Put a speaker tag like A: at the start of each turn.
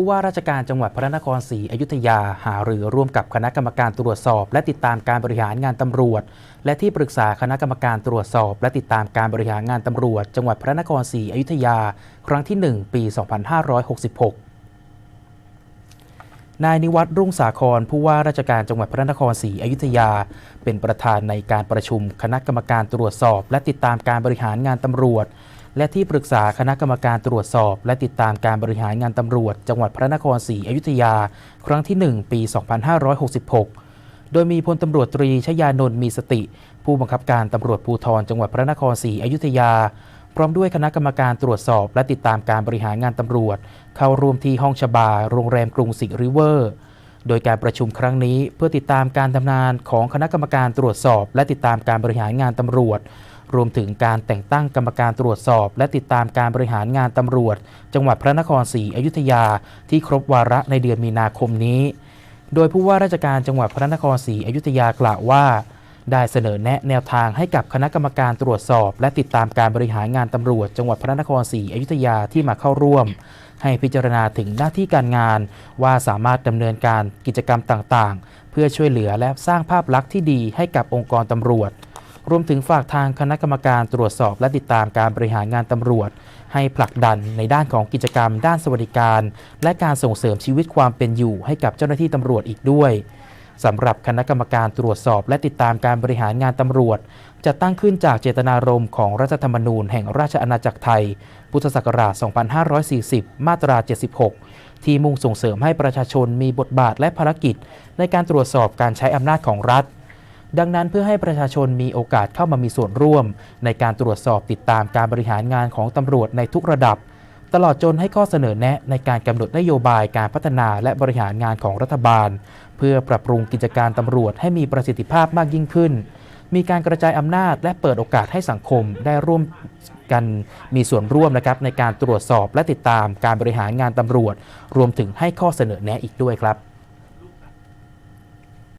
A: ผู้ว่าราชการจังหวัดพระนครศรีอยุธยาหารือร่วมกับคณะกรรมการตรวจสอบ และติดตามการบริหารงานตำรวจ และที่ปรึกษาคณะกรรมการตรวจสอบ และติดตามการบริหารงานตำรวจ จังหวัดพระนครศรีอยุธยา ครั้งที่ 1 ปี 2566นายนิวัฒน์รุ่งสาครผู้ว่าราชการจังหวัดพระนครศรีอยุธยา เป็นประธานในการประชุมคณะกรรมการตรวจสอบ และติดตามการบริหารงานตำรวจ และที่ปรึกษาคณะกรรมการตรวจสอบ และติดตามการบริหารงานตำรวจ จังหวัดพระนครศรีอยุธยา ครั้งที่ 1 ปี 2566 โดยมีพลตำรวจตรีชยานนท์มีสติ ผู้บังคับการตำรวจภูธรจังหวัดพระนครศรีอยุธยา พร้อมด้วยคณะกรรมการตรวจสอบ และติดตามการบริหารงานตำรวจ เข้าร่วมที่ห้องชบา โรงแรมกรุงศรีริเวอร์โดยการประชุมครั้งนี้เพื่อติดตามการทำงานของคณะกรรมการตรวจสอบ และติดตามการบริหารงานตำรวจ รวมถึงการแต่งตั้งกรรมการตรวจสอบ และติดตามการบริหารงานตำรวจ จังหวัดพระนครศรีอยุธยา ที่ครบวาระในเดือนมีนาคมนี้ โดยผู้ว่าราชการจังหวัดพระนครศรีอยุธยากล่าวว่า ได้เสนอแนะแนวทางให้กับคณะกรรมการตรวจสอบ และติดตามการบริหารงานตำรวจ จังหวัดพระนครศรีอยุธยาที่มาเข้าร่วมให้พิจารณาถึงหน้าที่การงาน ว่าสามารถดำเนินการกิจกรรมต่างๆ เพื่อช่วยเหลือและสร้างภาพลักษณ์ที่ดีให้กับองค์กรตำรวจ รวมถึงฝากทางคณะกรรมการตรวจสอบและติดตามการบริหารงานตำรวจ ให้ผลักดันในด้านของกิจกรรม ด้านสวัสดิการ และการส่งเสริมชีวิตความเป็นอยู่ให้กับเจ้าหน้าที่ตำรวจอีกด้วยสำหรับคณะกรรมการตรวจสอบและติดตามการบริหารงานตำรวจ จะตั้งขึ้นจากเจตนารมณ์ของรัฐธรรมนูญแห่งราชอาณาจักรไทย พุทธศักราช 2540 มาตรา 76 ที่มุ่งส่งเสริมให้ประชาชนมีบทบาทและภารกิจ ในการตรวจสอบการใช้อำนาจของรัฐ ดังนั้นเพื่อให้ประชาชนมีโอกาสเข้ามามีส่วนร่วม ในการตรวจสอบติดตามการบริหารงานของตำรวจในทุกระดับ ตลอดจนให้ข้อเสนอแนะในการกำหนดนโยบายการพัฒนาและบริหารงานของรัฐบาล เพื่อปรับปรุงกิจการตำรวจให้มีประสิทธิภาพมากยิ่งขึ้น มีการกระจายอำนาจและเปิดโอกาสให้สังคมได้ร่วมกันมีส่วนร่วมนะครับในการตรวจสอบและติดตามการบริหารงานตำรวจ รวมถึงให้ข้อเสนอแนะอีกด้วยครับ